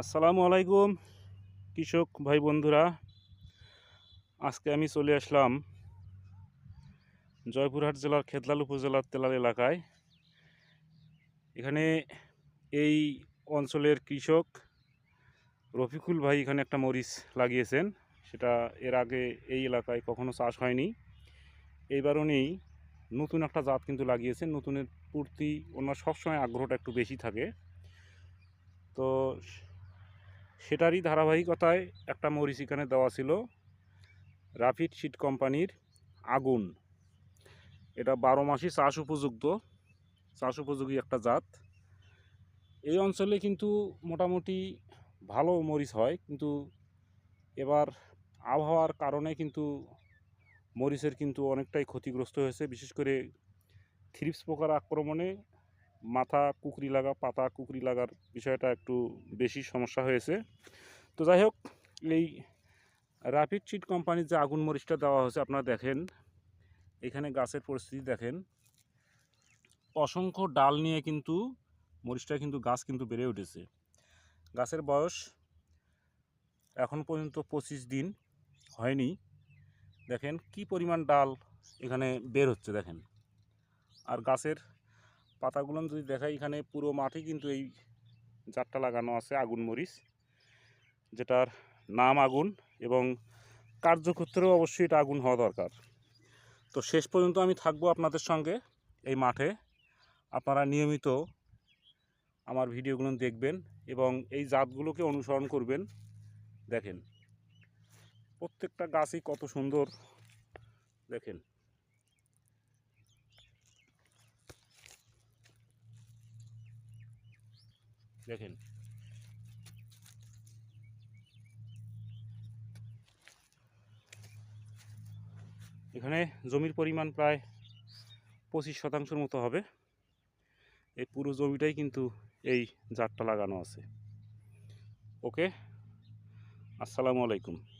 আসসালামু আলাইকুম, কৃষক ভাই বন্ধুরা আজকে আমি চলে আসলাম জয়পুরহাট জেলার খেতলাল উপজেলার তেলাল এলাকায়। এখানে এই অঞ্চলের কৃষক রফিকুল ভাই এখানে একটা মরিচ লাগিয়েছেন। সেটা এর আগে এই এলাকায় কখনো চাষ হয়নি। এইবার উনি নতুন একটা জাত কিন্তু লাগিয়েছেন, নতুনের প্রতি ওনার সবসময় আগ্রহটা একটু বেশি থাকে। তো সেটারই ধারাবাহিকতায় একটা মরিচ এখানে দেওয়া ছিল। রাফিড শিট কোম্পানির আগুন। এটা বারো মাসই চাষ উপযুক্ত। চাষ উপযোগী একটা জাত। এই অঞ্চলে কিন্তু মোটামুটি ভালো মরিচ হয়। কিন্তু এবার আবহাওয়ার কারণে কিন্তু মরিচের কিন্তু অনেকটাই ক্ষতিগ্রস্ত হয়েছে। বিশেষ করে থ্রিপস পোকার আক্রমণে মাথা কুকরি লাগা, পাতা কুকরি লাগার বিষয়টা একটু বেশি সমস্যা হয়েছে। তো যাই হোক, এই র্যাপিড চিট কোম্পানির যে আগুন মরিচটা দেওয়া হয়েছে, আপনারা দেখেন। এখানে গাছের পরিস্থিতি দেখেন। অসংখ্য ডাল নিয়ে কিন্তু মরিচটা কিন্তু গাছ কিন্তু বেড়ে উঠেছে। গাছের বয়স এখন পর্যন্ত পঁচিশ দিন হয়নি। দেখেন কি পরিমাণ ডাল এখানে বের হচ্ছে, দেখেন। আর গাছের পাতাগুলো যদি দেখাই, এখানে পুরো মাঠে কিন্তু এই জারটা লাগানো আছে আগুন মরিচ, যেটার নাম আগুন এবং কার্যক্ষেত্রেও অবশ্যই এটা আগুন হওয়া দরকার। তো শেষ পর্যন্ত আমি থাকব আপনাদের সঙ্গে এই মাঠে। আপনারা নিয়মিত আমার ভিডিওগুলো দেখবেন এবং এই জাতগুলোকে অনুসরণ করবেন। দেখেন, প্রত্যেকটা গাছই কত সুন্দর। দেখেন দেখেন। এখানে জমির পরিমাণ প্রায় পঁচিশ শতাংশের মতো হবে। এই পুরো জমিটাই কিন্তু এই জারটা লাগানো আছে। ওকে, আসসালামু আলাইকুম।